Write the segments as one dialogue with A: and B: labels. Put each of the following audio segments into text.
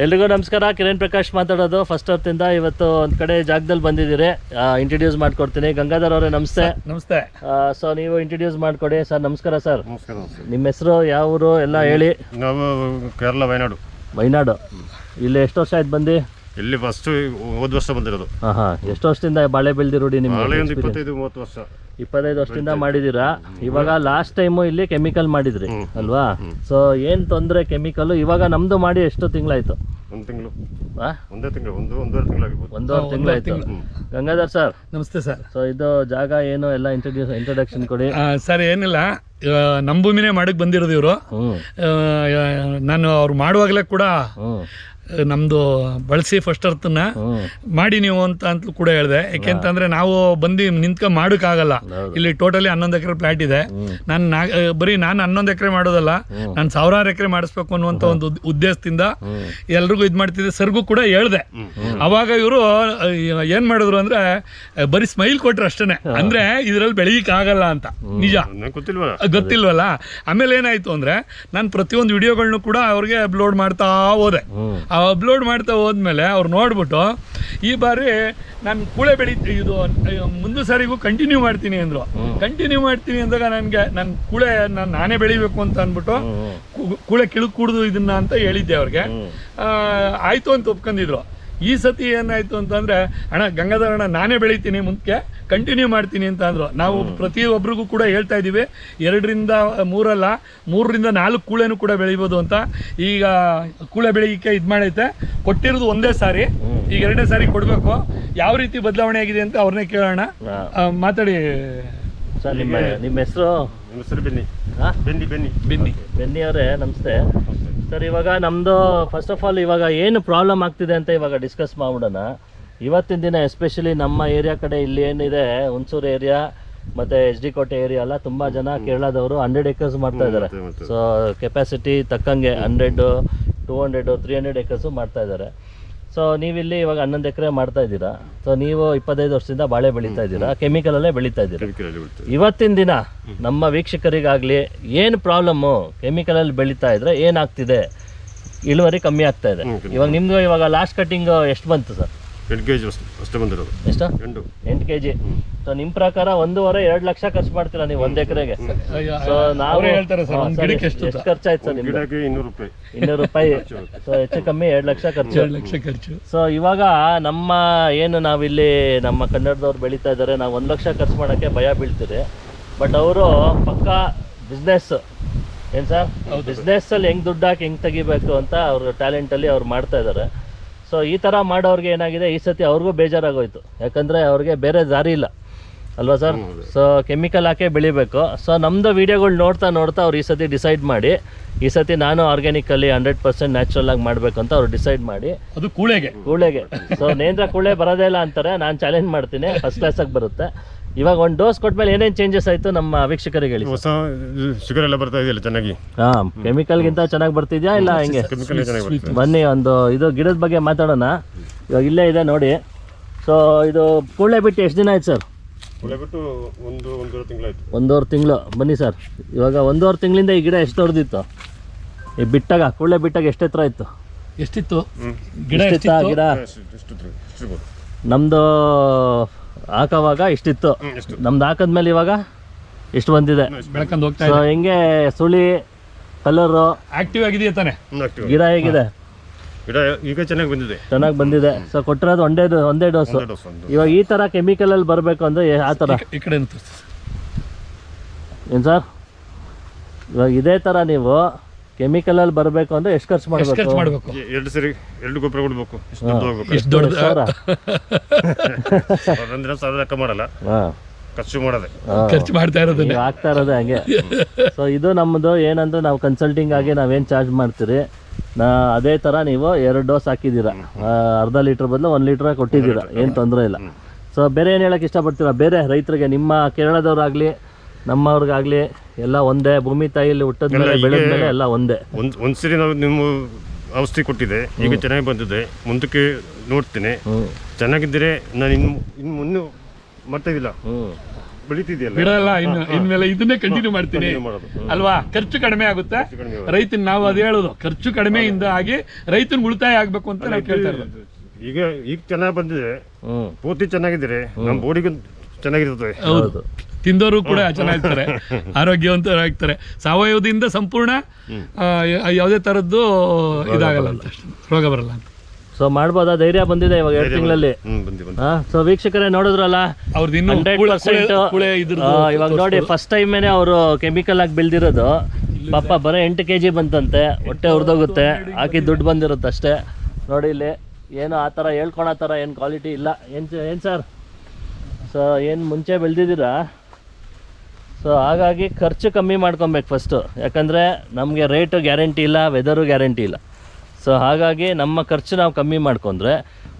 A: ಎಲ್ರಿಗೂ ನಮಸ್ಕಾರ. ಕಿರಣ್ ಪ್ರಕಾಶ್ ಮಾತಾಡೋದು. ಫಸ್ಟ್ ಹೊತ್ತಿಂದ ಇವತ್ತು ಒಂದು ಕಡೆ ಜಾಗದಲ್ಲಿ ಬಂದಿದ್ದೀರಿ. ಇಂಟ್ರಡ್ಯೂಸ್ ಮಾಡ್ಕೊಡ್ತೀನಿ. ಗಂಗಾಧರ್ ಅವರೇ ನಮಸ್ತೆ.
B: ನಮಸ್ತೆ.
A: ಸೊ ನೀವು ಇಂಟ್ರಡ್ಯೂಸ್ ಮಾಡ್ಕೊಡಿ. ಸರ್ ನಮಸ್ಕಾರ ಸರ್. ನಿಮ್ಮ ಹೆಸರು ಯಾವ ಊರು ಎಲ್ಲ ಹೇಳಿ.
C: ನಾವು ಕೇರಳ ವಯನಾಡು.
A: ವೈನಾಡು ಇಲ್ಲಿ ಎಷ್ಟು ವರ್ಷ ಆಯ್ತು ಬಂದು?
C: ಇಲ್ಲಿ ಫಸ್ಟ್ ಹೋದ ವರ್ಷ ಬಂದಿರೋದು.
A: ಹಾ ಹಾಂ ಎಷ್ಟು ವರ್ಷದಿಂದ ಬಾಳೆ
C: ಬೆಳೆದಿರೋಡಿ
A: ನಿಮ್ಮ
C: ಇಪ್ಪತ್ತೈದು ಮೂವತ್ತು ವರ್ಷ.
A: ಇಪ್ಪತ್ತೈದು ವರ್ಷದಿಂದ ಮಾಡಿದ್ದೀರಾ? ಇವಾಗ ಲಾಸ್ಟ್ ಟೈಮು ಇಲ್ಲಿ ಕೆಮಿಕಲ್ ಮಾಡಿದ್ರಿ ಅಲ್ವಾ? ಸೊ ಏನು ತೊಂದರೆ ಕೆಮಿಕಲ್ ಇವಾಗ ನಮ್ದು ಮಾಡಿ ಎಷ್ಟು ತಿಂಗಳಾಯ್ತು.
C: ಒಂದು ತಿಂಗಳು.
A: ಆ?
C: ಒಂದೇ ತಿಂಗಳು ಒಂದು ಒಂದೂವರೆ ತಿಂಗಳಾಗಿರ್ಬೋದು
A: ಒಂದೂವರೆ ತಿಂಗಳಾಯ್ತು. ಗಂಗಾಧರ್ ಸರ್
B: ನಮಸ್ತೆ ಸರ್
A: ಸೊ ಇದು ಜಾಗ ಏನು ಎಲ್ಲ ಇಂಟ್ರೊಡ್ಯೂಸ್ ಇಂಟ್ರೊಡಕ್ಷನ್ ಕೊಡಿ.
B: ಸರ್ ಏನಿಲ್ಲ. ನಮ್ಮ ಭೂಮಿನೇ ಮಾಡಕ್ಕೆ ಬಂದಿರೋದು ಇವರು. ನಾನು ಅವ್ರು ಮಾಡುವಾಗಲೇ ಕೂಡ ನಮ್ದು ಬಳಸಿ ಫಸ್ಟ್ ಅರ್ಥನ
A: ಹ್ಮ್.
B: ಮಾಡಿ ನೀವು ಅಂತ ಅಂತ ಕೂಡ ಹೇಳಿದೆ. ಯಾಕೆಂತಂದ್ರೆ ನಾವು ಬಂದು ನಿಂತ್ಕೊಂಡು ಮಾಡೋಕ್ಕಾಗಲ್ಲ.
A: ಆಗಲ್ಲ
B: ಇಲ್ಲಿ ಟೋಟಲಿ ಹನ್ನೊಂದು ಎಕರೆ ಪ್ಲಾಟ್ ಇದೆ. ನಾನು ನಾ ಬರೀ ನಾನು ಹನ್ನೊಂದು ಎಕರೆ ಮಾಡೋದಲ್ಲ. ನಾನು ಸಾವಿರಾರು ಎಕರೆ ಮಾಡಿಸ್ಬೇಕು ಅನ್ನುವಂತ ಒಂದು ಉದ್ದೇಶದಿಂದ ಎಲ್ರಿಗೂ ಇದು ಮಾಡ್ತಿದ್ದೆ. ಸರ್ಗೂ ಕೂಡ ಹೇಳ್ದೆ. ಅವಾಗ ಇವರು ಏನ್ ಮಾಡಿದ್ರು ಅಂದ್ರೆ ಬರೀ ಸ್ಮೈಲ್ ಕೊಟ್ರು ಅಷ್ಟೇ ಅಂದ್ರೆ ಇದರಲ್ಲಿ ಬೆಳೀಕಾಗಲ್ಲ ಆಗಲ್ಲ ಅಂತ ನಿಜ.
C: ನಂಗೆ ಗೊತ್ತಿಲ್ವಾ
B: ಗೊತ್ತಿಲ್ವಲ್ಲ. ಆಮೇಲೆ ಏನಾಯ್ತು ಅಂದ್ರೆ ನಾನು ಪ್ರತಿಯೊಂದು ವಿಡಿಯೋಗಳನ್ನು ಕೂಡ ಅವ್ರಿಗೆ ಅಪ್ಲೋಡ್ ಮಾಡ್ತಾ ಹೋದೆ. ಅಪ್ಲೋಡ್ ಮಾಡ್ತಾ ಹೋದ್ಮೇಲೆ ಅವ್ರು ನೋಡ್ಬಿಟ್ಟು ಈ ಬಾರಿ ನಾನು ಕೂಳೆ ಬೆಳಿ ಇದು ಮುಂದೆ ಸಾರಿಗೂ ಕಂಟಿನ್ಯೂ ಮಾಡ್ತೀನಿ ಅಂದ್ರು. ಕಂಟಿನ್ಯೂ ಮಾಡ್ತೀನಿ ಅಂದಾಗ ನನಗೆ ನನ್ನ ಕೂಳೆ ನಾನು ನಾನೇ ಬೆಳಿಬೇಕು ಅಂತ ಅಂದ್ಬಿಟ್ಟು ಕೂಳೆ ಕಿಳುಕ್ ಕುಡ್ದು ಇದನ್ನ ಅಂತ ಹೇಳಿದ್ದೆ ಅವ್ರಿಗೆ. ಆಯ್ತು ಅಂತ ಒಪ್ಕೊಂಡಿದ್ರು. ಈ ಸತಿ ಏನಾಯ್ತು ಅಂತಂದ್ರೆ ಅಣ್ಣ ಗಂಗಾಧರ ಅಣ್ಣ ನಾನೇ ಬೆಳಿತೀನಿ ಮುಂದಕ್ಕೆ ಕಂಟಿನ್ಯೂ ಮಾಡ್ತೀನಿ ಅಂತ ಅಂದರು. ನಾವು ಪ್ರತಿಯೊಬ್ಬರಿಗೂ ಕೂಡ ಹೇಳ್ತಾ ಇದ್ದೀವಿ ಎರಡರಿಂದ ಮೂರಲ್ಲ ಮೂರರಿಂದ ನಾಲ್ಕು ಕೂಳೆನೂ ಕೂಡ ಬೆಳಿಬೋದು ಅಂತ. ಈಗ ಕೂಳೆ ಬೆಳಿಲಿಕ್ಕೆ ಇದು ಮಾಡೈತೆ ಕೊಟ್ಟಿರೋದು ಒಂದೇ ಸಾರಿ ಈಗ ಎರಡನೇ ಸಾರಿ ಕೊಡಬೇಕು. ಯಾವ ರೀತಿ ಬದಲಾವಣೆ ಆಗಿದೆ ಅಂತ ಅವ್ರನ್ನೇ ಕೇಳೋಣ. ಮಾತಾಡಿ.
A: ಸರ್ ನಿಮ್ಮ ನಿಮ್ಮ ಹೆಸರು?
C: ನಿಮ್ಮ ಹೆಸರು ಬೆನ್ನಿ.
A: ಹಾ?
C: ಬೆನ್ನಿ ಬೆನ್ನಿ.
B: ಬೆನ್ನಿ.
A: ಬೆನ್ನಿ ಅವರೇ ನಮಸ್ತೆ. ಸರ್ ಇವಾಗ ನಮ್ಮದು ಫಸ್ಟ್ ಆಫ್ ಆಲ್ ಇವಾಗ ಏನು ಪ್ರಾಬ್ಲಮ್ ಆಗ್ತಿದೆ ಅಂತ ಇವಾಗ ಡಿಸ್ಕಸ್ ಮಾಡ್ಬಿಡೋಣ. ಇವತ್ತಿನ ದಿನ ಎಸ್ಪೆಷಲಿ ನಮ್ಮ ಏರಿಯಾ ಕಡೆ ಇಲ್ಲಿ ಏನಿದೆ ಹುಣಸೂರು ಏರಿಯಾ ಮತ್ತೆ ಎಚ್ ಡಿ ಕೋಟೆ ಏರಿಯಾ ಎಲ್ಲ ತುಂಬಾ ಜನ ಕೇರಳದವರು ಹಂಡ್ರೆಡ್ ಏಕರ್ಸ್ ಮಾಡ್ತಾ ಇದ್ದಾರೆ ಸೊ ಕೆಪಾಸಿಟಿ ತಕ್ಕಂಗೆ hundred two hundred three hundred acres ಮಾಡ್ತಾ ಇದ್ದಾರೆ ಸೊ ನೀವಿಲ್ಲಿ ಇವಾಗ ಹನ್ನೊಂದು ಎಕರೆ ಮಾಡ್ತಾ ಇದ್ದೀರಾ? ಸೊ ನೀವು ಇಪ್ಪತ್ತೈದು ವರ್ಷದಿಂದ ಬಾಳೆ ಬೆಳೀತಾ ಇದ್ದೀರಾ? ಕೆಮಿಕಲಲ್ಲೇ ಬೆಳೀತಾ ಇದ್ದೀರಾ? ಇವತ್ತಿನ ದಿನ ನಮ್ಮ ವೀಕ್ಷಕರಿಗಾಗಲಿ ಏನು ಪ್ರಾಬ್ಲಮ್ಮು ಕೆಮಿಕಲಲ್ಲಿ ಬೆಳೀತಾ ಇದ್ರೆ ಏನಾಗ್ತಿದೆ? ಇಳುವರಿ ಕಮ್ಮಿ ಆಗ್ತಾ ಇದೆ. ಇವಾಗ ನಿಮ್ದು ಇವಾಗ ಲಾಸ್ಟ್ ಕಟ್ಟಿಂಗ್ ಎಷ್ಟು ಬಂತು ಸರ್?
C: ಎಂಟು ಕೆ ಜಿ ಅಷ್ಟು ಬಂದಿರೋದು.
A: ಎಷ್ಟು?
C: ಎಂಟು.
A: ಎಂಟು ಕೆ ಜಿ ಸೊ ನಿಮ್ ಪ್ರಕಾರ ಒಂದೂವರೆ ಎರಡು ಲಕ್ಷ ಖರ್ಚು ಮಾಡ್ತೀರಾ ನೀವು ಒಂದ್ ಎಕರೆಗೆ? ಸೊ ನಾವು
B: ಅವರೇ ಹೇಳ್ತಾರೆ ಸರ್ ಒಂದು ಗಿಡಕ್ಕೆ ಎಷ್ಟು
A: ಖರ್ಚಾಯ್ತು ಸರ್
C: ಗಿಡಕ್ಕೆ ಇನ್ನೂರು ರೂಪಾಯಿ.
A: ಇನ್ನೂರು ರೂಪಾಯಿ. ಸೊ ಹೆಚ್ಚು ಕಮ್ಮಿ ಎರಡು ಲಕ್ಷ ಖರ್ಚು.
B: ಎರಡು ಲಕ್ಷ ಖರ್ಚು.
A: ಸೊ ಇವಾಗ ನಮ್ಮ ಏನು ನಾವಿಲ್ಲಿ ನಮ್ಮ ಕನ್ನಡದವ್ರು ಬೆಳೀತಾ ಇದ್ದಾರೆ ನಾವು ಒಂದು ಲಕ್ಷ ಖರ್ಚು ಮಾಡೋಕ್ಕೆ ಭಯ ಬೀಳ್ತಿದೆ. ಬಟ್ ಅವರು ಪಕ್ಕ ಬಿಸ್ನೆಸ್ ಏನು ಸರ್? ಬಿಸ್ನೆಸ್ಸಲ್ಲಿ ಹೆಂಗೆ ದುಡ್ಡು ಹಾಕಿ ಹೆಂಗೆ ತೆಗಿಬೇಕು ಅಂತ ಅವ್ರ ಟ್ಯಾಲೆಂಟಲ್ಲಿ ಅವ್ರು ಮಾಡ್ತಾ ಇದ್ದಾರೆ. ಸೊ ಈ ಥರ ಮಾಡೋರಿಗೆ ಏನಾಗಿದೆ? ಈ ಸತಿ ಅವ್ರಿಗೂ ಬೇಜಾರಾಗೋಯ್ತು. ಯಾಕಂದರೆ ಅವ್ರಿಗೆ ಬೇರೆ ದಾರಿ ಇಲ್ಲ. ಅಲ್ವಾ ಸರ್? ಸೊ ಕೆಮಿಕಲ್ ಹಾಕೇ ಬೆಳಿಬೇಕು. ಸೊ ನಮ್ಮದು ವೀಡಿಯೋಗಳು ನೋಡ್ತಾ ನೋಡ್ತಾ ಅವ್ರು ಈ ಸತಿ ಡಿಸೈಡ್ ಮಾಡಿ ಈ ಸತಿ ನಾನು ಆರ್ಗ್ಯಾನಿಕಲ್ಲಿ ಹಂಡ್ರೆಡ್ ಪರ್ಸೆಂಟ್ ನ್ಯಾಚುರಲ್ ಆಗಿ ಮಾಡಬೇಕು ಅಂತ ಅವ್ರು ಡಿಸೈಡ್ ಮಾಡಿ.
B: ಅದು ಕೂಳೆಗೆ.
A: ಕೂಳೆಗೆ. ಸೊ ನೇಂದ್ರ ಕೂಳೆ ಬರೋದೇ ಇಲ್ಲ ಅಂತಾರೆ. ನಾನು ಚಾಲೆಂಜ್ ಮಾಡ್ತೀನಿ. ಫಸ್ಟ್ ಕ್ಲಾಸಾಗಿ ಬರುತ್ತೆ. ಇವಾಗ ಒಂದು ಡೋಸ್ ಕೊಟ್ಮೇಲೆ ಏನೇನು ಚೇಂಜಸ್ ಆಯಿತು ನಮ್ಮ ವೀಕ್ಷಕರಿಗೆ ಹೇಳಿ
C: ಹೊಸ ಶುಗರ್ ಎಲ್ಲ ಬರ್ತಾ ಇದೆಯಲ್ಲ ಚೆನ್ನಾಗಿ?
A: ಹಾಂ ಕೆಮಿಕಲ್ಗಿಂತ ಚೆನ್ನಾಗಿ ಬರ್ತಿದ್ಯಾ ಇಲ್ಲ ಹಿಂಗೆ?
C: ಕೆಮಿಕಲ್ ಚೆನ್ನಾಗಿ ಬರ್ತದೆ
A: ಬನ್ನಿ ಒಂದು ಇದು ಗಿಡದ ಬಗ್ಗೆ ಮಾತಾಡೋಣ. ಇವಾಗ ಇಲ್ಲೇ ಇದೆ ನೋಡಿ. ಸೊ ಇದು ಕೂಳೆ ಬಿಟ್ಟು ಎಷ್ಟು ದಿನ ಆಯ್ತು ಸರ್?
C: ಒಳ್ಳೆ ಬಿಟ್ಟು ಒಂದು ಒಂದೂವರೆ ತಿಂಗಳಾಯ್ತು.
A: ಒಂದೂವರೆ ತಿಂಗಳು. ಬನ್ನಿ ಸರ್. ಇವಾಗ ಒಂದೂವರೆ ತಿಂಗಳಿಂದ ಈ ಗಿಡ ಎಷ್ಟು ದೊಡ್ಡದಿತ್ತು ಈ ಬಿಟ್ಟಾಗ ಕೂಳೆ ಬಿಟ್ಟಾಗ ಎಷ್ಟು ಎತ್ತರ ಇತ್ತು
B: ಎಷ್ಟಿತ್ತು ಗಿಡ
A: ಎಷ್ಟಿತ್ತಾ ಗಿಡ?
C: ಇರ್ಬೋದು?
A: ನಮ್ಮದು ಹಾಕೋವಾಗ ಇಷ್ಟಿತ್ತು. ನಮ್ದು ಹಾಕದ್ಮೇಲೆ ಇವಾಗ ಇಷ್ಟು ಬಂದಿದೆ.
B: ಬೆಳ್ಕೊಂಡು ಹೋಗ್ತಾ
A: ಸೊ ಹಿಂಗೆ ಸುಳಿ ಕಲರು.
B: ಆಕ್ಟಿವ್ ಆಗಿದೆಯಾ ತಾನೆ?
A: ಗಿಡ ಹೇಗಿದೆ?
C: ಗಿಡ ಈಗ ಚೆನ್ನಾಗಿ ಬಂದಿದೆ.
A: ಚೆನ್ನಾಗಿ ಬಂದಿದೆ. ಸೊ ಕೊಟ್ಟಿರೋದು ಒಂದೇ ಒಂದೇ ಡೋಸು ಇವಾಗ ಈ ಥರ ಕೆಮಿಕಲಲ್ಲಿ ಬರಬೇಕು ಅಂದ್ರೆ ಆ ತರ.
B: ಈ ಕಡೆ
A: ಏನು ಸರ್? ಇವಾಗ ಇದೇ ಥರ ನೀವು ಕೆಮಿಕಲಲ್ಲಿ ಬರಬೇಕು ಅಂದ್ರೆ ಎಷ್ಟು ಖರ್ಚು
B: ಎಷ್ಟು ಖರ್ಚು
A: ಮಾಡಬೇಕು?
B: ಮಾಡಬೇಕು?
C: ಎರಡು ಸರಿ ಎರಡು ಗೊಬ್ಬರ ಕೊಡ್ಬೇಕು. ಎಷ್ಟು ದುಡ್ಡು ಹೋಗ್ಬೇಕು.
B: ಎಷ್ಟು ದೊಡ್ಡ
A: ಸಾವಿರ.
C: ಅಂದ್ರೆ ಸಾವಿರ ಲೆಕ್ಕ ಮಾಡಲ್ಲ.
A: ಹಾಂ.
C: ಖರ್ಚು ಮಾಡದೆ.
B: ಖರ್ಚು ಮಾಡ್ತಾ ಇರೋದನ್ನ.
A: ನೀವು ಆಗ್ತಾ ಇರೋದೇ ಹಂಗೆ. ಸೊ ಇದು ನಮ್ಮದು ಏನಂದ್ರೆ ನಾವು ಕನ್ಸಲ್ಟಿಂಗ್ ಆಗಿ ನಾವೇನು ಚಾರ್ಜ್ ಮಾಡ್ತೀರಿ? ನಾ ಅದೇ ಥರ ನೀವು ಎರಡು ಡೋಸ್ ಹಾಕಿದ್ದೀರಾ. ಆ, ಅರ್ಧ ಲೀಟ್ರ್ ಬದಲು ಒಂದು ಲೀಟ್ರ್ ಕೊಟ್ಟಿದ್ದೀರಾ. ಏನು ತೊಂದರೆ ಇಲ್ಲ. ಸೊ ಬೇರೆ ಏನು ಹೇಳಕ್ಕೆ ಇಷ್ಟಪಡ್ತೀರಾ? ಬೇರೆ ರೈತರಿಗೆ ನಿಮ್ಮ ಕೇರಳದವ್ರಾಗಲಿ ನಮ್ಮವ್ರಿಗಾಗಲಿ ಎಲ್ಲ ಒಂದೇ ಭೂಮಿ ತಾಯಿಲಿ ಹುಟ್ಟದ ಮೇಲೆ ಬೆಳೆದ ಮೇಲೆ ಎಲ್ಲ ಒಂದೇ.
C: ಒಂದ್ ಒಂದ್ಸರಿ ನಾವು ನಿಮ್ಮ ಔಷಧಿ ಕೊಟ್ಟಿದೆ ಈಗ ಚೆನ್ನಾಗಿ ಬಂದಿದೆ ಮುಂದಕ್ಕೆ ನೋಡ್ತೇನೆ. ಚೆನ್ನಾಗಿದ್ದರೆ ನಾನು ಇನ್ನು ಇನ್ನು ಮುನ್ನು ಮಾಡ್ತಾ ಬೆಳಿತಿದೆಯಲ್ಲ?
B: ಬಿಡಲ್ಲ ಇನ್ನು ಇನ್ಮೇಲೆ ಇದನ್ನೇ ಕಂಟಿನ್ಯೂ ಮಾಡ್ತೀನಿ.
C: continue ಮಾಡೋದು.
B: ಅಲ್ವಾ? ಖರ್ಚು ಕಡಿಮೆ ಆಗುತ್ತೆ.
C: ಕಡಿಮೆ.
B: ರೈತನ್ ನಾವು ಅದೇ ಹೇಳೋದು. ಖರ್ಚು ಕಡಿಮೆಯಿಂದ ಆಗಿ ರೈತನ ಉಳಿತಾಯ ಆಗ್ಬೇಕು ಅಂತ ನಾವು ಕೇಳ್ತಾ ಇರೋದು.
C: ಈಗ ಈಗ ಚೆನ್ನಾಗಿ ಬಂದಿದೆ.
A: ಹ್ಮ್.
C: ಪೂರ್ತಿ ಚೆನ್ನಾಗಿದ್ರೆ ನಮ್ಮ ಬೋಡಿಗೂ ಚೆನ್ನಾಗಿರ್ತದೆ.
B: ಹೌದು. ತಿಂದವರು ಕೂಡ ಚೆನ್ನಾಗಿರ್ತಾರೆ. ಆರೋಗ್ಯವಂತರಾಗ್ತಾರೆ ಸಾವಯವದಿಂದ ಸಂಪೂರ್ಣ ಯಾವುದೇ ತರದ್ದು ಇದಾಗಲ್ಲ ಅಂತ. ಅಷ್ಟೇ. ರೋಗ ಬರಲ್ಲ ಅಂತ.
A: ಸೊ ಮಾಡ್ಬೋದಾ? ಧೈರ್ಯ ಬಂದಿದೆ ಇವಾಗ ಎರಡು ತಿಂಗಳಲ್ಲಿ.
C: ಬಂದಿ ಬಂದಿ
A: ಹಾ ಸೊ ವೀಕ್ಷಕರೇ ನೋಡಿದ್ರಲ್ಲ? ಇವಾಗ ನೋಡಿ ಫಸ್ಟ್ ಟೈಮೇನೆ ಅವರು ಕೆಮಿಕಲ್ ಆಗಿ ಬೆಳೆದಿರೋದು ಪಾಪ ಬರೋ ಎಂಟು ಕೆ ಜಿ ಬಂತಂತೆ ಹೊಟ್ಟೆ ಹುರಿದೋಗುತ್ತೆ ಹಾಕಿ ದುಡ್ಡು ಬಂದಿರುತ್ತೆ ಅಷ್ಟೇ. ನೋಡಿ ಇಲ್ಲಿ ಏನು ಆ ಥರ ಹೇಳ್ಕೊಳೋ ಥರ ಏನು ಕ್ವಾಲಿಟಿ ಇಲ್ಲ. ಏನು ಏನು ಸರ್ ಸೊ ಏನು ಮುಂಚೆ ಬೆಳೆದಿದ್ದೀರಾ? ಸೊ ಹಾಗಾಗಿ ಖರ್ಚು ಕಮ್ಮಿ ಮಾಡ್ಕೊಬೇಕು ಫಸ್ಟು ಯಾಕಂದರೆ ನಮಗೆ ರೇಟು ಗ್ಯಾರಂಟಿ ಇಲ್ಲ ವೆದರು ಗ್ಯಾರಂಟಿ ಇಲ್ಲ. ಸೊ ಹಾಗಾಗಿ ನಮ್ಮ ಖರ್ಚು ನಾವು ಕಮ್ಮಿ ಮಾಡ್ಕೊಂಡ್ರೆ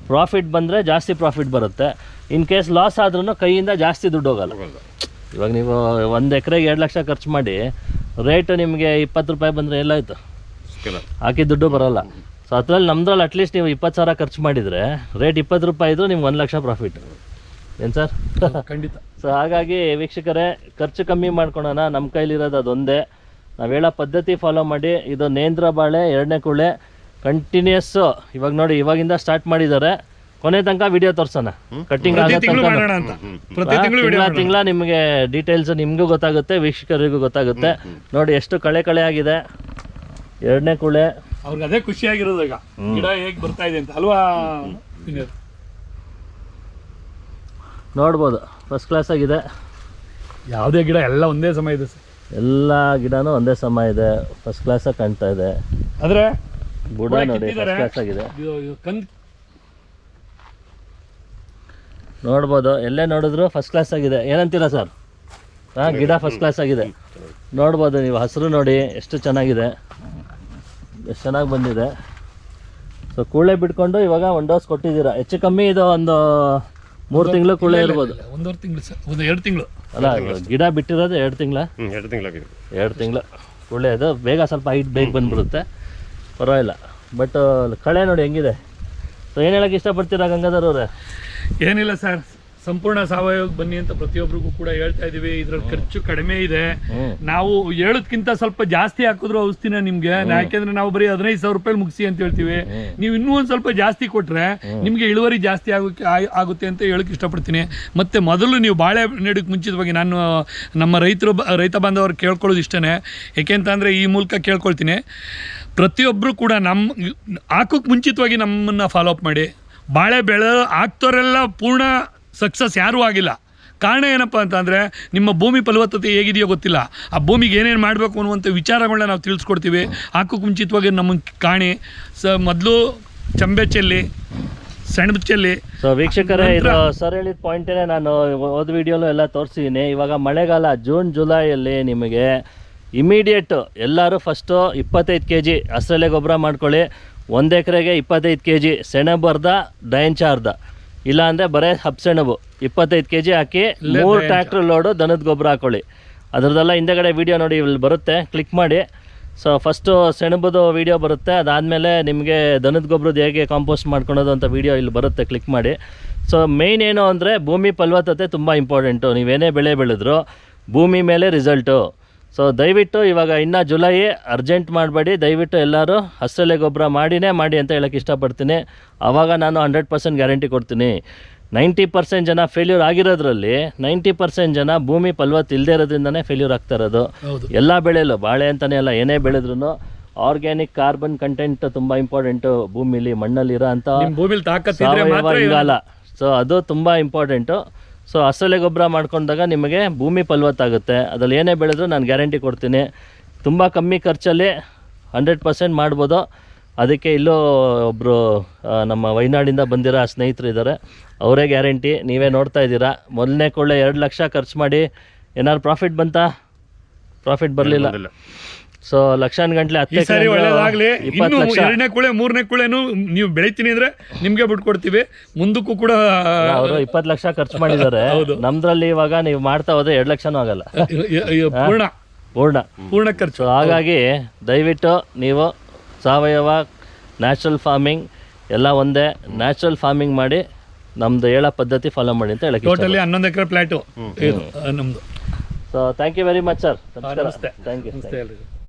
A: ಪ್ರಾಫಿಟ್ ಬಂದರೆ ಜಾಸ್ತಿ ಪ್ರಾಫಿಟ್ ಬರುತ್ತೆ. ಇನ್ ಕೇಸ್ ಲಾಸ್ ಆದ್ರೂ ಕೈಯಿಂದ ಜಾಸ್ತಿ ದುಡ್ಡು ಹೋಗಲ್ಲ. ಇವಾಗ ನೀವು ಒಂದು ಎಕರೆಗೆ ಎರಡು ಲಕ್ಷ ಖರ್ಚು ಮಾಡಿ ರೇಟು ನಿಮಗೆ ಇಪ್ಪತ್ತು ರೂಪಾಯಿ ಬಂದರೆ ಎಲ್ಲಾಯಿತು? ಹಾಕಿ ದುಡ್ಡು ಬರೋಲ್ಲ. ಸೊ ಅದ್ರಲ್ಲಿ ನಮ್ಮದ್ರಲ್ಲಿ ಅಟ್ಲೀಸ್ಟ್ ನೀವು ಇಪ್ಪತ್ತು ಸಾವಿರ ಖರ್ಚು ಮಾಡಿದರೆ ರೇಟ್ ಇಪ್ಪತ್ತು ರೂಪಾಯಿ ಇದ್ದರೂ ನಿಮ್ಗೆ ಒಂದು ಲಕ್ಷ ಪ್ರಾಫಿಟ್ ಏನು ಸರ್?
B: ಖಂಡಿತ.
A: ಸೊ ಹಾಗಾಗಿ ವೀಕ್ಷಕರೇ ಖರ್ಚು ಕಮ್ಮಿ ಮಾಡ್ಕೊಳೋಣ. ನಮ್ಮ ಕೈಲಿರೋದು ಅದೊಂದೇ. ನಾವು ಹೇಳೋ ಪದ್ಧತಿ ಫಾಲೋ ಮಾಡಿ. ಇದು ನೇಂದ್ರ ಬಾಳೆ ಎರಡನೇ ಕುಳೆ. ಕಂಟಿನ್ಯೂಸ್ಸು ಇವಾಗ ನೋಡಿ ಇವಾಗಿಂದ ಸ್ಟಾರ್ಟ್ ಮಾಡಿದ್ದಾರೆ. ಕೊನೆ ತನಕ ವಿಡಿಯೋ ತೋರ್ಸೋಣ. ಕಟ್ಟಿಂಗ್ ಆಗೋ
B: ಮಾಡೋಣ ಅಂತ. ಪ್ರತಿ ತಿಂಗಳು
A: ತಿಂಗಳ ನಿಮಗೆ ಡೀಟೇಲ್ಸ್ ನಿಮಗೂ ಗೊತ್ತಾಗುತ್ತೆ ವೀಕ್ಷಕರಿಗೂ ಗೊತ್ತಾಗುತ್ತೆ. ನೋಡಿ ಎಷ್ಟು ಕಳೆ ಕಳೆ ಆಗಿದೆ. ಎರಡನೇ ಕುಳೆ.
B: ಅವ್ರಿಗೆ ಅದೇ ಖುಷಿಯಾಗಿರೋದು ಈಗ. ಗಿಡ ಹೇಗೆ ಬರ್ತಾ ಇದೆ ಅಂತ. ಅಲ್ವಾ?
A: ನೋಡ್ಬೋದು. ಫಸ್ಟ್ ಕ್ಲಾಸ್ ಆಗಿದೆ.
B: ಯಾವುದೇ ಗಿಡ ಎಲ್ಲ ಒಂದೇ ಸಮಯ ಇದೆ ಸರ್.
A: ಎಲ್ಲ ಗಿಡನೂ ಒಂದೇ ಸಮ ಇದೆ. ಫಸ್ಟ್ ಕ್ಲಾಸಾಗಿ ಕಾಣ್ತಾ ಇದೆ.
B: ಆದರೆ
A: ಬುಡ ನೋಡಿ ಫಸ್ಟ್ ಕ್ಲಾಸ್ ಆಗಿದೆ. ನೋಡ್ಬೋದು. ಎಲ್ಲೇ ನೋಡಿದ್ರು ಫಸ್ಟ್ ಕ್ಲಾಸ್ ಆಗಿದೆ. ಏನಂತೀರಾ ಸರ್? ಹಾಂ ಗಿಡ ಫಸ್ಟ್ ಕ್ಲಾಸ್ ಆಗಿದೆ. ನೋಡ್ಬೋದು ನೀವು ಹಸಿರು ನೋಡಿ ಎಷ್ಟು ಚೆನ್ನಾಗಿದೆ. ಎಷ್ಟು ಚೆನ್ನಾಗಿ ಬಂದಿದೆ. ಸೊ ಕೂಳೆ ಬಿಟ್ಕೊಂಡು ಇವಾಗ ಒಂದು ಡೋಸ್ ಕೊಟ್ಟಿದ್ದೀರಾ. ಹೆಚ್ಚು ಕಮ್ಮಿ ಇದು ಒಂದು ಮೂರು ತಿಂಗಳು ಕುಳ್ಳೆ ಇರ್ಬೋದು.
B: ಒಂದೂವರೆ ತಿಂಗಳು ಸರ್ ಒಂದು ಎರಡು ತಿಂಗಳು.
A: ಅಲ್ಲ ಗಿಡ ಬಿಟ್ಟಿರೋದು ಎರಡು ತಿಂಗಳ?
C: ಎರಡು ತಿಂಗಳಾಗಿದೆ
A: ಎರಡು ತಿಂಗಳು. ಕೂಳೆ ಅದು ಬೇಗ ಸ್ವಲ್ಪ ಹೈಟ್ ಬೇಗ ಬಂದ್ಬಿಡುತ್ತೆ. ಪರವಾಗಿಲ್ಲ. ಬಟ್ ಕಳೆ ನೋಡಿ ಹೆಂಗಿದೆ. ಸೊ ಏನು ಹೇಳಕ್ಕೆ ಇಷ್ಟಪಡ್ತೀರಾ ಗಂಗಾಧರ್ ಅವರೇ?
B: ಏನಿಲ್ಲ ಸರ್. ಸಂಪೂರ್ಣ ಸಾವಯವಕ್ಕೆ ಬನ್ನಿ ಅಂತ ಪ್ರತಿಯೊಬ್ಬರಿಗೂ ಕೂಡ ಹೇಳ್ತಾ ಇದೀವಿ. ಇದ್ರಲ್ಲಿ ಖರ್ಚು ಕಡಿಮೆ ಇದೆ. ನಾವು ಹೇಳೋದ್ಕಿಂತ ಸ್ವಲ್ಪ ಜಾಸ್ತಿ ಹಾಕಿದ್ರು ಔಷಧಿನ ನಿಮ್ಗೆ. ಯಾಕೆಂದ್ರೆ ನಾವು ಬರೀ ಹದಿನೈದು ಸಾವಿರ ರೂಪಾಯಿ ಮುಗಿಸಿ ಅಂತ ಹೇಳ್ತೀವಿ. ನೀವು ಇನ್ನೂ ಒಂದ್ ಸ್ವಲ್ಪ ಜಾಸ್ತಿ ಕೊಟ್ರೆ ನಿಮ್ಗೆ ಇಳುವರಿ ಜಾಸ್ತಿ ಆಗೋಕೆ ಆಗುತ್ತೆ ಅಂತ ಹೇಳಕ್ ಇಷ್ಟಪಡ್ತೀನಿ. ಮತ್ತೆ ಮೊದಲು ನೀವು ಬಾಳೆ ನೆಡೋಕ್ಕೆ ಮುಂಚಿತವಾಗಿ ನಾನು ನಮ್ಮ ರೈತರು ಬ- ರೈತ ಬಾಂಧವರು ಕೇಳ್ಕೊಳ್ಳೋದು ಇಷ್ಟನೇ. ಏಕೆಂತಂದ್ರೆ ಈ ಮೂಲಕ ಕೇಳ್ಕೊಳ್ತೀನಿ. ಪ್ರತಿಯೊಬ್ಬರು ಕೂಡ ನಮ್ಮ ಹಾಕೋಕ್ಕೆ ಮುಂಚಿತವಾಗಿ ನಮ್ಮನ್ನ ಫಾಲೋ ಅಪ್ ಮಾಡಿ. ಬಾಳೆ ಬೆಳೆ ಹಾಕ್ತೋರೆಲ್ಲ ಪೂರ್ಣ ಸಕ್ಸಸ್ ಯಾರೂ ಆಗಿಲ್ಲ. ಕಾರಣ ಏನಪ್ಪ ಅಂತಂದರೆ ನಿಮ್ಮ ಭೂಮಿ ಫಲವತ್ತತೆ ಹೇಗಿದೆಯೋ ಗೊತ್ತಿಲ್ಲ. ಆ ಭೂಮಿಗೆ ಏನೇನು ಮಾಡಬೇಕು ಅನ್ನುವಂಥ ವಿಚಾರಗಳನ್ನ ನಾವು ತಿಳಿಸ್ಕೊಡ್ತೀವಿ. ಹಾಕು ಕುಂಚಿತವಾಗಿ ನಮಗೆ ಕಾಣಿ ಸ ಮೊದಲು ಚಂಬೆ ಚೆಲ್ಲಿ ಚೆಲ್ಲಿ
A: ಸೊ ವೀಕ್ಷಕರೇ ಇದು ಸರ್ ಹೇಳಿದ ಪಾಯಿಂಟೇ ನಾನು ಹೋದ ವಿಡಿಯೋಲು ಎಲ್ಲ ತೋರಿಸಿದ್ದೀನಿ. ಇವಾಗ ಮಳೆಗಾಲ ಜೂನ್ ಜುಲೈಯಲ್ಲಿ ನಿಮಗೆ ಇಮಿಡಿಯೇಟ್ ಎಲ್ಲರೂ ಫಸ್ಟು ಇಪ್ಪತ್ತೈದು ಕೆ ಜಿ ಹಸ್ರಲೆ ಗೊಬ್ಬರ ಮಾಡ್ಕೊಳ್ಳಿ. ಒಂದು ಎಕರೆಗೆ ಇಪ್ಪತ್ತೈದು ಕೆ ಜಿ ಸೆಣಬು ಅರ್ಧ ಡೈಂಚ ಅರ್ಧ. ಇಲ್ಲ ಅಂದರೆ ಬರೇ ಹಬ್ಸೆಣಬು ಇಪ್ಪತ್ತೈದು ಕೆ ಜಿ ಹಾಕಿ ಮೂರು ಟ್ರ್ಯಾಕ್ಟ್ರ್ ಲೋಡು ದನದ ಗೊಬ್ಬರ ಹಾಕೊಳ್ಳಿ. ಅದರದ್ದೆಲ್ಲ ಹಿಂದೆಗಡೆ ವಿಡಿಯೋ ನೋಡಿ ಇಲ್ಲಿ ಬರುತ್ತೆ ಕ್ಲಿಕ್ ಮಾಡಿ. ಸೊ ಫಸ್ಟು ಸೆಣಬುದು ವಿಡಿಯೋ ಬರುತ್ತೆ ಅದಾದಮೇಲೆ ನಿಮಗೆ ದನದ ಗೊಬ್ಬರದ ಹೇಗೆ ಕಾಂಪೋಸ್ಟ್ ಮಾಡ್ಕೊಳೋದು ಅಂತ ವಿಡಿಯೋ ಇಲ್ಲಿ ಬರುತ್ತೆ ಕ್ಲಿಕ್ ಮಾಡಿ. ಸೊ ಮೇಯ್ನ್ ಏನು ಅಂದರೆ ಭೂಮಿ ಫಲವತ್ತತೆ ತುಂಬ ಇಂಪಾರ್ಟೆಂಟು ನೀವೇನೇ ಬೆಳೆ ಬೆಳೆದ್ರು ಭೂಮಿ ಮೇಲೆ ರಿಸಲ್ಟು ಸೊ ದಯವಿಟ್ಟು ಇವಾಗ ಇನ್ನು ಜುಲೈ ಅರ್ಜೆಂಟ್ ಮಾಡಬೇಡಿ. ದಯವಿಟ್ಟು ಎಲ್ಲರೂ ಹಸಲೆ ಗೊಬ್ಬರ ಮಾಡಿನೇ ಮಾಡಿ ಅಂತ ಹೇಳಕ್ಕೆ ಇಷ್ಟಪಡ್ತೀನಿ. ಆವಾಗ ನಾನು ಹಂಡ್ರೆಡ್ ಪರ್ಸೆಂಟ್ ಗ್ಯಾರಂಟಿ ಕೊಡ್ತೀನಿ. ನೈಂಟಿ ಪರ್ಸೆಂಟ್ ಜನ ಫೇಲ್ಯೂರ್ ಆಗಿರೋದ್ರಲ್ಲಿ ನೈಂಟಿ ಪರ್ಸೆಂಟ್ ಜನ ಭೂಮಿ ಫಲವತ್ತು ಇಲ್ಲದೇ ಇರೋದ್ರಿಂದನೇ ಫೇಲ್ಯೂರ್ ಆಗ್ತಾ ಇರೋದು. ಎಲ್ಲ ಬೆಳೆಯಲ್ಲೂ ಬಾಳೆ ಅಂತಲೇ ಅಲ್ಲ ಏನೇ ಬೆಳೆದ್ರು ಆರ್ಗ್ಯಾನಿಕ್ ಕಾರ್ಬನ್ ಕಂಟೆಂಟ್ ತುಂಬ ಇಂಪಾರ್ಟೆಂಟು ಭೂಮಿಲಿ ಅಂಥ
B: ನಿಮ್ಮ ಭೂಮಿಲಿ ತಾಕತ್ತಿದ್ರೆ
A: ಸಾವಯವ ಇಂಗಾಲ. ಸೊ ಅದು ತುಂಬ ಇಂಪಾರ್ಟೆಂಟು ಸೊ ಹಸಳೆ ಗೊಬ್ಬರ ಮಾಡ್ಕೊಂಡಾಗ ನಿಮಗೆ ಭೂಮಿ ಫಲವತ್ತಾಗುತ್ತೆ ಅದರಲ್ಲಿ ಏನೇ ಬೆಳೆದರೂ ನಾನು ಗ್ಯಾರಂಟಿ ಕೊಡ್ತೀನಿ. ತುಂಬ ಕಮ್ಮಿ ಖರ್ಚಲ್ಲಿ ಹಂಡ್ರೆಡ್ ಪರ್ಸೆಂಟ್ ಮಾಡ್ಬೋದು. ಅದಕ್ಕೆ ಇಲ್ಲೂ ಒಬ್ಬರು ನಮ್ಮ ವೈನಾಡಿಂದ ಬಂದಿರೋ ಸ್ನೇಹಿತರು ಇದ್ದಾರೆ. ಅವರೇ ಗ್ಯಾರಂಟಿ ನೀವೇ ನೋಡ್ತಾ ಇದ್ದೀರಾ. ಮೊದಲನೇ ಕೊಳ್ಳೆ ಎರಡು ಲಕ್ಷ ಖರ್ಚು ಮಾಡಿ ಏನಾದ್ರು ಪ್ರಾಫಿಟ್ ಬಂತಾ? ಪ್ರಾಫಿಟ್ ಬರಲಿಲ್ಲ. ಸೊ ಲಕ್ಷಾನ್ ಗಂಟ್ಲೆ
B: ಈ ಸಾರಿ ಒಳ್ಳೇದಾಗ್ಲಿ. ಇನ್ನು ಎರಡನೇ ಕುಳೆ ಮೂರನೇ ಕುಳೆನು ನೀವು ಬೆಳಿತೀನಿ ಅಂದ್ರೆ ನಿಮ್ಗೆ ಬಿಟ್ಕೊಡ್ತೀವಿ ಮುಂದಕ್ಕೂ ಕೂಡ
A: ಅವರು ಇಪ್ಪತ್ತು ಲಕ್ಷ ಖರ್ಚು ಮಾಡಿದ್ದಾರೆ. ನಮ್ದ್ರಲ್ಲಿ ಇವಾಗ ನೀವು ಮಾಡ್ತಾ ಹೋದ್ರೆ ಎರಡು ಲಕ್ಷನೂ ಆಗಲ್ಲ.
B: ಪೂರ್ಣ.
A: ಪೂರ್ಣ.
B: ಪೂರ್ಣ ಖರ್ಚು.
A: ಹಾಗಾಗಿ ದಯವಿಟ್ಟು ನೀವು ಸಾವಯವ ನ್ಯಾಚುರಲ್ ಫಾರ್ಮಿಂಗ್ ಎಲ್ಲ ಒಂದೇ ನ್ಯಾಚುರಲ್ ಫಾರ್ಮಿಂಗ್ ಮಾಡಿ ನಮ್ದು ಹೇಳ ಪದ್ಧತಿ ಫಾಲೋ ಮಾಡಿ ಅಂತ ಹೇಳಕ್ಕೆ
B: ಟೋಟಲಿ ಹನ್ನೊಂದು ಎಕರೆ ಪ್ಲಾಟು. ನಮ್ದು.
A: So thank you very much sir
B: ನಮಸ್ತೆ.
A: Thank you